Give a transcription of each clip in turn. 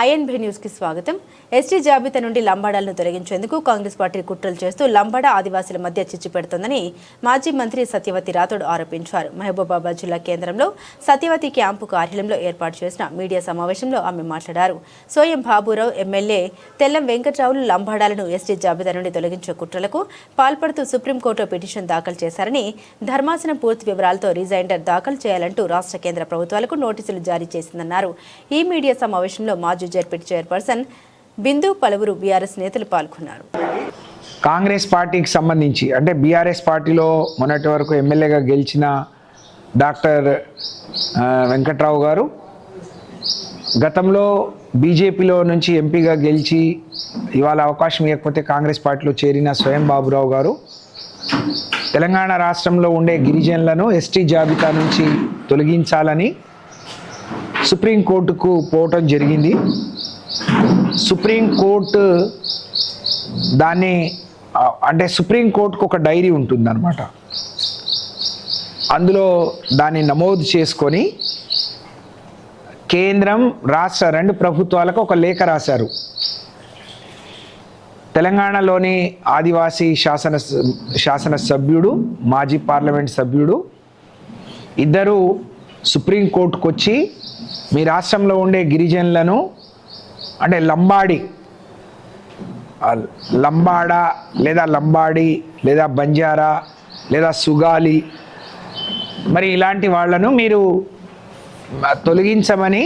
INB న్యూస్కి స్వాగతం. ST జాబితా నుండి లంబాడాలను తొలగించేందుకు కాంగ్రెస్ పార్టీ కుట్రలు చేస్తూ లంబాడా ఆదివాసుల మధ్య చిచ్చు పెడుతోందని మాజీ మంత్రి సత్యవతి రాథోడ్ ఆరోపించారు. మహబూబాబాద్ జిల్లా కేంద్రంలో సత్యవతి క్యాంపు కార్యాలయంలో ఏర్పాటు చేసిన మీడియా సమావేశంలో ఆమె మాట్లాడారు. సోయం బాబురావు ఎమ్మెల్యే తెల్లం వెంకట్రావులు లంబాడాలను ఎస్టీ జాబితా నుండి తొలగించే కుట్రలకు పాల్పడుతూ సుప్రీంకోర్టులో పిటిషన్ దాఖలు చేశారని ధర్మాసనం పూర్తి వివరాలతో రిజైండర్ దాఖలు చేయాలంటూ రాష్ట్ర కేంద్ర ప్రభుత్వాలకు నోటీసులు జారీ చేసిందన్నారు. ఈ మీడియా సమావేశంలో మాజీ జడ్పీటీ చైర్పర్సన్ బిందు పలువురు బీఆర్ఎస్ నేతలు పాల్గొన్నారు. కాంగ్రెస్ పార్టీకి సంబంధించి అంటే బీఆర్ఎస్ పార్టీలో మొన్నటి వరకు ఎమ్మెల్యేగా గెలిచిన డాక్టర్ వెంకట్రావు గారు గతంలో బీజేపీలో నుంచి ఎంపీగా గెలిచి ఇవాళ అవకాశం ఇవ్వకపోతే కాంగ్రెస్ పార్టీలో చేరిన స్వయం బాబురావు గారు తెలంగాణ రాష్ట్రంలో ఉండే గిరిజనులను ఎస్టీ జాబితా నుంచి తొలగించాలని సుప్రీంకోర్టుకు పోవటం జరిగింది. సుప్రీంకోర్టు దాన్ని అంటే సుప్రీంకోర్టుకు ఒక డైరీ ఉంటుందన్నమాట. అందులో దాన్ని నమోదు చేసుకొని కేంద్రం రాష్ట్ర రెండు ప్రభుత్వాలకు ఒక లేఖ రాశారు. తెలంగాణలోని ఆదివాసీ శాసన శాసన సభ్యుడు మాజీ పార్లమెంట్ సభ్యుడు ఇద్దరు సుప్రీంకోర్టుకు వచ్చి మీ రాష్ట్రంలో ఉండే గిరిజనులను అంటే లంబాడి లంబాడా లేదా లంబాడి లేదా బంజారా లేదా సుగాలి మరి ఇలాంటి వాళ్ళను మీరు తొలగించమని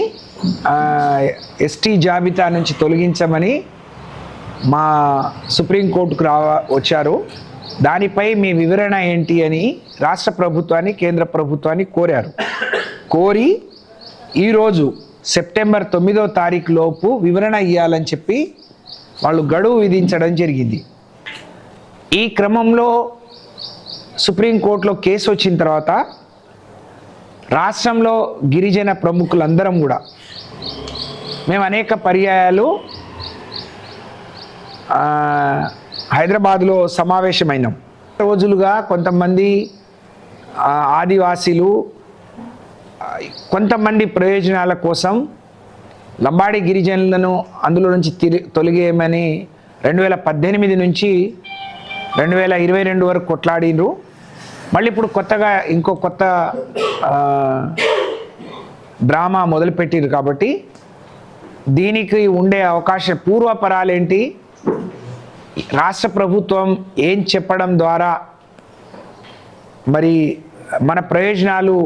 ఎస్టీ జాబితా నుంచి తొలగించమని మా సుప్రీంకోర్టుకు రా వచ్చారు. దానిపై మీ వివరణ ఏంటి అని రాష్ట్ర ప్రభుత్వాన్ని కేంద్ర ప్రభుత్వాన్ని కోరారు. కోరి ఈరోజు సెప్టెంబర్ తొమ్మిదో తారీఖు లోపు వివరణ ఇవ్వాలని చెప్పి వాళ్ళు గడువు విధించడం జరిగింది. ఈ క్రమంలో సుప్రీంకోర్టులో కేసు వచ్చిన తర్వాత రాష్ట్రంలో గిరిజన ప్రముఖులందరం కూడా మేము అనేక పర్యాయాలు హైదరాబాద్లో సమావేశమైనాం. రోజులుగా కొంతమంది ఆదివాసీలు కొంతమంది ప్రయోజనాల కోసం లంబాడి గిరిజనులను అందులో నుంచి తిరి తొలగేయమని రెండు వేల పద్దెనిమిది నుంచి రెండు వేల ఇరవై రెండు వరకు కొట్లాడినరు మళ్ళీ ఇప్పుడు కొత్తగా ఇంకో కొత్త డ్రామా మొదలుపెట్టిరు కాబట్టి దీనికి ఉండే అవకాశం పూర్వపరాలేంటి రాష్ట్ర ప్రభుత్వం ఏం చెప్పడం ద్వారా మరి మన ప్రయోజనాలు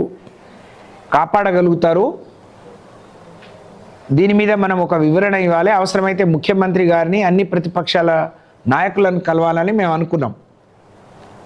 కాపాడగలుగుతారు. దీని మీద మనం ఒక వివరణ ఇవ్వాలి. అవసరమైతే ముఖ్యమంత్రి గారిని అన్ని ప్రతిపక్షాల నాయకులను కలవాలని మేము అనుకున్నాం.